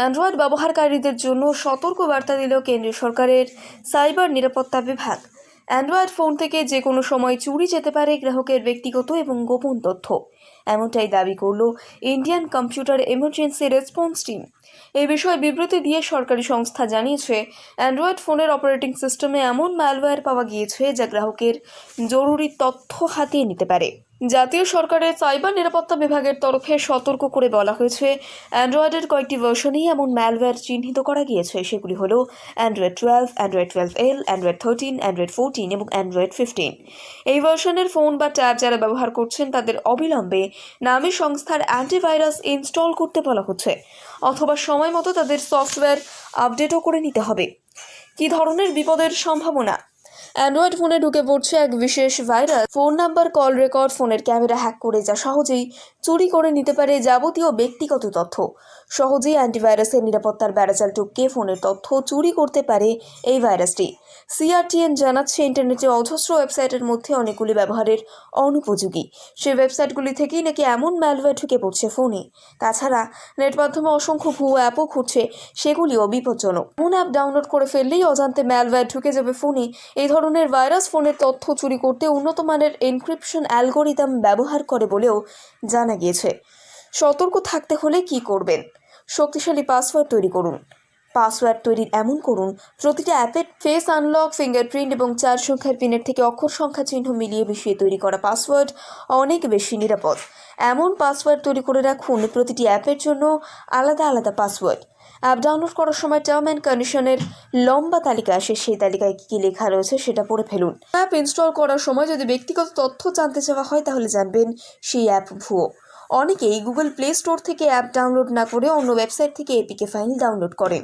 Android ব্যবহারকারীদের জন্য সতর্ক বার্তা দিল কেন্দ্রীয় সরকারের সাইবার নিরাপত্তা বিভাগ। অ্যান্ড্রয়েড ফোন থেকে যে কোনো সময় চুরি যেতে পারে গ্রাহকের ব্যক্তিগত এবং গোপন তথ্য। এমনটাই দাবি করল Indian computer emergency response team. এই বিষয়ে বিবৃতি দিয়ে সরকারি সংস্থা জানিয়েছে, অ্যান্ড্রয়েড ফোনের অপারেটিং সিস্টেমে এমন ম্যালওয়্যার পাওয়া গিয়েছে যা গ্রাহকের জরুরি তথ্য হাতিয়ে নিতে পারে। জাতীয় সরকারের সাইবার নিরাপত্তা বিভাগের তরফে সতর্ক করে বলা হয়েছে, অ্যান্ড্রয়েডের কয়েকটি ভার্সনেই এমন ম্যালওয়্যার চিহ্নিত করা গিয়েছে। সেগুলি হলো Android twelve Android twelve L Android thirteen Android fourteen এবং অ্যান্ড্রয়েড ফিফটিন এই ভার্সনের ফোন বা ট্যাব যারা ব্যবহার করছেন, তাদের অবিলম্বে নামী সংস্থার অ্যান্টিভাইরাস ইনস্টল করতে বলা হচ্ছে, অথবা সময় মতো তাদের সফটওয়্যার আপডেটও করে নিতে হবে। কী ধরনের বিপদের সম্ভাবনা? অ্যান্ড্রয়েড ফোনে ঢুকে পড়ছে এক বিশেষ virus phone number, call record, ফোনের ক্যামেরা হ্যাক করে যা সহজেই চুরি করে নিতে পারে যাবতীয় ব্যক্তিগত তথ্য। সহজেই অ্যান্টিভাইরাসের নিরাপত্তার বেড়াচাল টুককে ফোনের তথ্য চুরি করতে পারে এই ভাইরাসটি। সিআরটিএন জানাচ্ছে, ইন্টারনেটে অজস্র ওয়েবসাইটের মধ্যে অনেকগুলি ব্যবহারের অনুপযোগী। সেই ওয়েবসাইটগুলি থেকেই নাকি এমন ম্যালওয়্যার ঢুকে পড়ছে ফোনে। তাছাড়া নেট মাধ্যমে অসংখ্য ভুয়ো অ্যাপও ঘুরছে, সেগুলিও বিপজ্জনক। কোন অ্যাপ ডাউনলোড করে ফেললেই অজান্তে ম্যালওয়্যার ঢুকে যাবে ফোনে, এই ধরনের ভাইরাস ফোনের তথ্য চুরি করতে উন্নত মানের এনক্রিপশন অ্যালগোরিদম ব্যবহার করে বলেও জানা গিয়েছে। সতর্ক থাকতে হলে কি করবেন? শক্তিশালী পাসওয়ার্ড তৈরি করুন। পাসওয়ার্ড তৈরির এমন করুন, প্রতিটা অ্যাপের ফেস আনলক, ফিঙ্গারপ্রিন্ট এবং চার সংখ্যার পিনের থেকে অক্ষর সংখ্যা চিহ্ন মিলিয়ে মিশিয়ে তৈরি করা পাসওয়ার্ড অনেক বেশি নিরাপদ। এমন পাসওয়ার্ড তৈরি করে রাখুন প্রতিটি অ্যাপের জন্য আলাদা আলাদা পাসওয়ার্ড। অ্যাপ ডাউনলোড করার সময় টার্ম অ্যান্ড কন্ডিশনের লম্বা তালিকা আসে, সেই তালিকায় কী কী লেখা রয়েছে সেটা পড়ে ফেলুন। অ্যাপ ইনস্টল করার সময় যদি ব্যক্তিগত তথ্য জানতে চাওয়া হয় তাহলে জানবেন সেই অ্যাপ ভুয়ো। অনেকেই গুগল প্লে স্টোর থেকে অ্যাপ ডাউনলোড না করে অন্য ওয়েবসাইট থেকে এপিকে ফাইল ডাউনলোড করেন।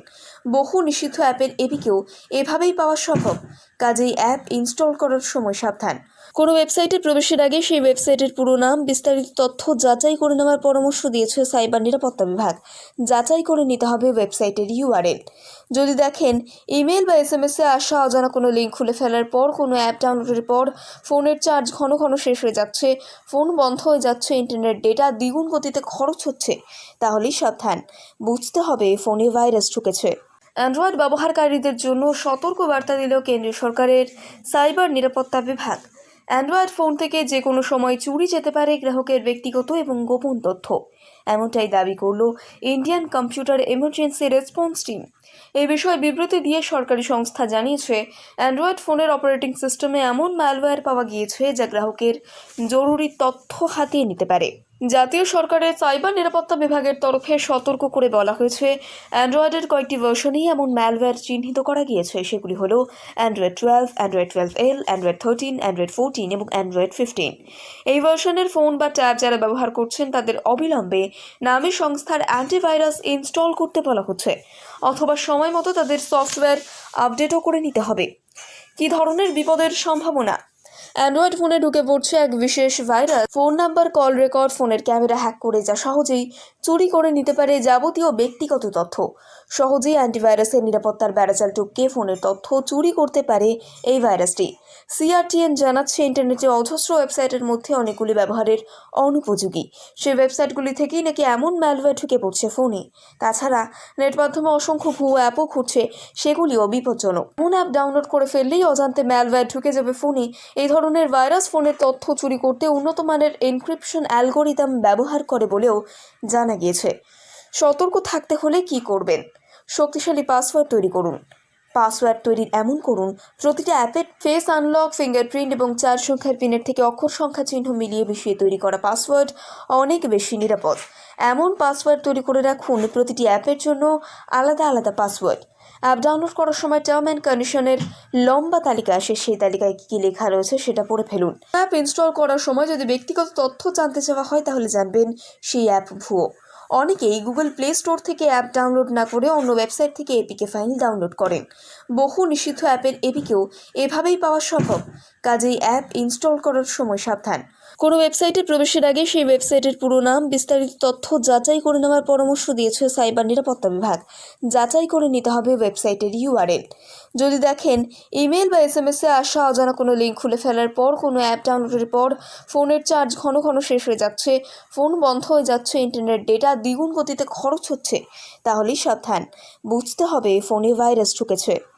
বহু নিষিদ্ধ অ্যাপের এপিকেও এভাবেই পাওয়া সম্ভব। কাজেই অ্যাপ ইনস্টল করার সময় সাবধান। কোনো ওয়েবসাইটে প্রবেশের আগে সেই ওয়েবসাইটের পুরো নাম, বিস্তারিত তথ্য যাচাই করে নেওয়ার পরামর্শ দিয়েছে সাইবার নিরাপত্তা বিভাগ। যাচাই করে নিতে হবে ওয়েবসাইটের ইউআরএল যদি দেখেন ইমেল বা এস এম এসে আসা অজানা কোনো লিঙ্ক খুলে ফেলার পর কোনো অ্যাপ ডাউনলোডের পর ফোনের চার্জ ঘন ঘন শেষ হয়ে যাচ্ছে, ফোন বন্ধ হয়ে যাচ্ছে, ইন্টারনেট ডেটা দ্বিগুণ গতিতে খরচ হচ্ছে, তাহলেই সাবধান। বুঝতে হবে ফোনে ভাইরাস ঢুকেছে। অ্যান্ড্রয়েড ব্যবহারকারীদের জন্য সতর্ক বার্তা দিল কেন্দ্রীয় সরকারের সাইবার নিরাপত্তা বিভাগ। অ্যান্ড্রয়েড ফোন থেকে যে কোনো সময় চুরি যেতে পারে গ্রাহকের ব্যক্তিগত এবং গোপন তথ্য। এমনটাই দাবি করল Indian computer emergency response team. এ বিষয়ে বিবৃতি দিয়ে সরকারি সংস্থা জানিয়েছে, অ্যান্ড্রয়েড ফোনের অপারেটিং সিস্টেমে এমন ম্যালওয়্যার পাওয়া গিয়েছে যা গ্রাহকের জরুরি তথ্য হাতিয়ে নিতে পারে। জাতীয় সরকারের সাইবার নিরাপত্তা বিভাগের তরফে সতর্ক করে বলা হয়েছে, অ্যান্ড্রয়েডের কয়েকটি ভার্সনেই এমন ম্যালওয়্যার চিহ্নিত করা গিয়েছে। সেগুলি হলো Android twelve Android twelve L, Android thirteen, Android fourteen এবং অ্যান্ড্রয়েড ফিফটিন। এই ভার্সনের ফোন বা ট্যাব যারা ব্যবহার করছেন, তাদের অবিলম্বে নামী সংস্থার অ্যান্টিভাইরাস ইনস্টল করতে বলা হচ্ছে, অথবা সময় মতো তাদের সফটওয়্যার আপডেটও করে নিতে হবে। কী ধরনের বিপদের সম্ভাবনা? অ্যান্ড্রয়েড ফোনে ঢুকে পড়ছে এক বিশেষ virus phone number, call record, ফোনের ক্যামেরা হ্যাক করে যা সহজেই চুরি করে নিতে পারে যাবতীয় ব্যক্তিগত তথ্য। সহজেই অ্যান্টিভাইরাসের নিরাপত্তার বেড়াচাল টুককে ফোনের তথ্য চুরি করতে পারে এই ভাইরাসটি। সিআরটিএন জানাচ্ছে, ইন্টারনেটে অজস্র ওয়েবসাইটের মধ্যে অনেকগুলি ব্যবহারের অনুপযোগী। সেই ওয়েবসাইটগুলি থেকেই নাকি এমন ম্যালওয়্যার ঢুকে পড়ছে ফোনে। তাছাড়া নেট মাধ্যমে অসংখ্য ভুয়ো অ্যাপও ঘুরছে সেগুলিও বিপজ্জনক। কোন অ্যাপ ডাউনলোড করে ফেললেই অজান্তে ম্যালওয়্যার ঢুকে যাবে ফোনে। এই ধরনের ভাইরাস ফোনের তথ্য চুরি করতে উন্নত মানের এনক্রিপশন অ্যালগোরিদম ব্যবহার করে বলেও জানা গিয়েছে। সতর্ক থাকতে হলে কি করবেন? শক্তিশালী পাসওয়ার্ড তৈরি করুন। পাসওয়ার্ড তৈরির এমন করুন, প্রতিটা অ্যাপের ফেস আনলক ফিঙ্গারপ্রিন্ট এবং চার সংখ্যার পিনের থেকে অক্ষর সংখ্যা চিহ্ন মিলিয়ে মিশিয়ে তৈরি করা পাসওয়ার্ড অনেক বেশি নিরাপদ। এমন পাসওয়ার্ড তৈরি করে রাখুন প্রতিটি অ্যাপের জন্য আলাদা আলাদা পাসওয়ার্ড। অ্যাপ ডাউনলোড করার সময় টার্ম অ্যান্ড কন্ডিশনের লম্বা তালিকা আসে, সেই তালিকায় কী কী লেখা রয়েছে সেটা পড়ে ফেলুন। অ্যাপ ইনস্টল করার সময় যদি ব্যক্তিগত তথ্য জানতে চাওয়া হয় তাহলে জানবেন সেই অ্যাপ ভুয়ো। অনেকেই গুগল প্লে স্টোর থেকে অ্যাপ ডাউনলোড না করে অন্য ওয়েবসাইট থেকে এপিকে ফাইল ডাউনলোড করেন। বহু নিষিদ্ধ অ্যাপের এপিকেও এভাবেই পাওয়া সম্ভব। কাজেই অ্যাপ ইনস্টল করার সময় সাবধান। কোনো ওয়েবসাইটে প্রবেশের আগে সেই ওয়েবসাইটের পুরো নাম, বিস্তারিত তথ্য যাচাই করে নেওয়ার পরামর্শ দিয়েছে সাইবার নিরাপত্তা বিভাগ। যাচাই করে নিতে হবে ওয়েবসাইটের ইউআরএল। যদি দেখেন, ইমেল বা এস এম এসে আসা অজানা কোনো লিঙ্ক খুলে ফেলার পর কোনো অ্যাপ ডাউনলোডের পর ফোনের চার্জ ঘন ঘন শেষ হয়ে যাচ্ছে, ফোন বন্ধ হয়ে যাচ্ছে, ইন্টারনেট ডেটা দ্বিগুণ গতিতে খরচ হচ্ছে তাহলেই সাবধান। বুঝতে হবে ফোনে ভাইরাস ঢুকেছে।